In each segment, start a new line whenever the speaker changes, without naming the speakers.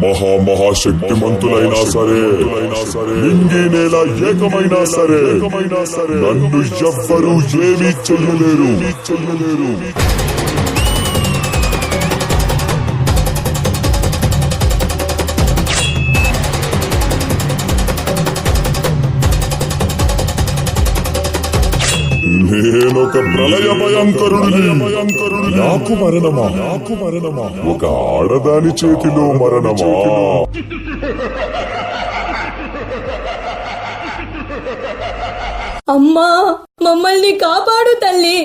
మహా మహాశక్తిమంతులైనా సరే లింగి నేల ఏకమైనా సరే నన్ను ఎవ్వరూ ఏమీ చెయ్యలేరు చెయ్యలేరు. నేనొక ప్రళయ భయంకరుడిని నాకు మరణమా? నాకు మరణమా? ఒక ఆడదాని చేతిలో మరణమా?
అమ్మా మమ్మల్ని కాపాడు తల్లి.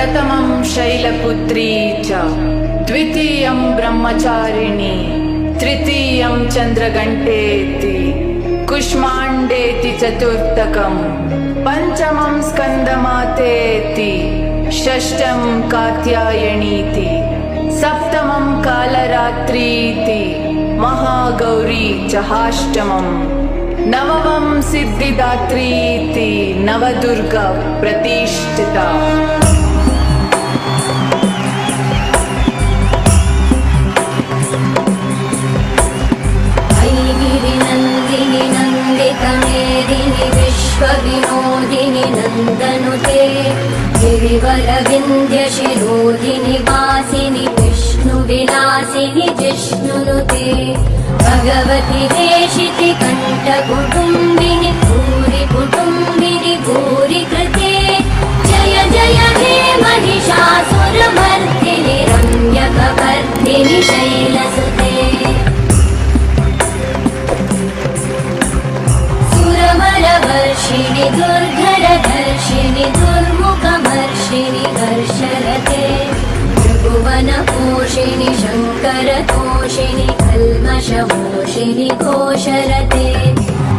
प्रथमं शैलपुत्री च द्वितीयं ब्रह्मचारिणी तृतीयं चन्द्रघण्टेति कुष्माण्डेति चतुर्थकम् पञ्चमं स्कन्दमातेति षष्ठं कात्यायणीति सप्तमं कालरात्रीति महागौरी च हाष्टमम् नवमं सिद्धिदात्रीति नवदुर्गा प्रतिष्ठिता
వాసిని జిష్ణునుతే భగవతి దేశితి కంఠ కుటుంబిని భూరి కుటుంబిని భూరి शङ्करतोषिणि कल्मषमोषिणि घोषरते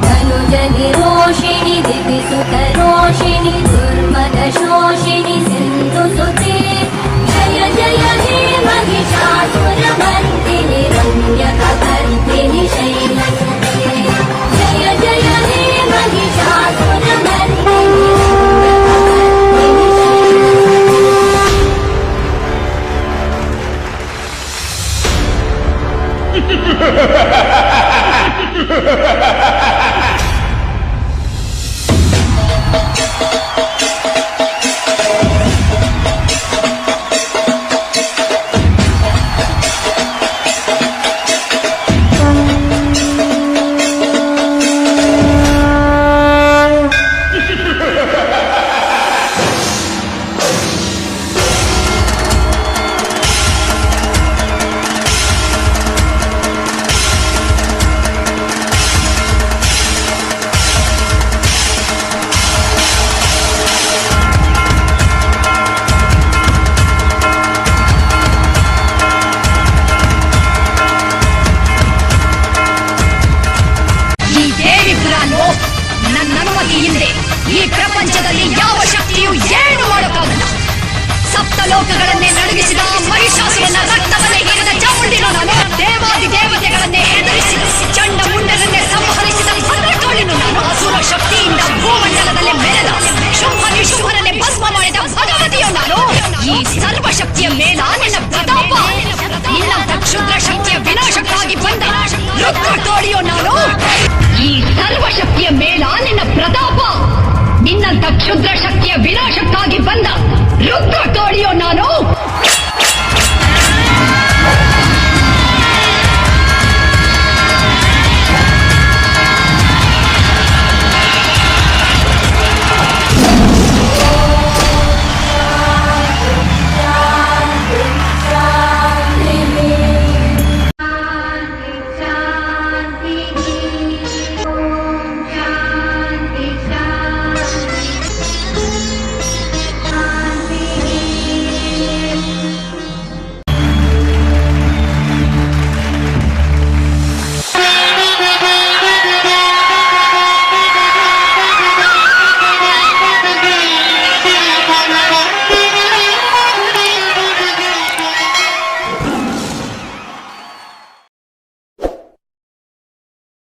धनुजनिरोषिणि दिविसुतरोषिणि
ಸರ್ವಶಕ್ತಿಯ ಮೇಲ ನಿನ್ನ ಪ್ರತಾಪ. ನಿನ್ನ ಕ್ಷುದ್ರ ಶಕ್ತಿಯ ವಿನಾಶಕ್ಕಾಗಿ ಬಂದ ರುದ್ರ ತೋಳಿಯೋ ನಾನು. ಈ ಸರ್ವಶಕ್ತಿಯ ಮೇಲ ನಿನ್ನ ಪ್ರತಾಪ. ನಿನ್ನ ಕ್ಷುದ್ರ ಶಕ್ತಿಯ ವಿನಾಶಕ್ಕಾಗಿ ಬಂದ ರುದ್ರ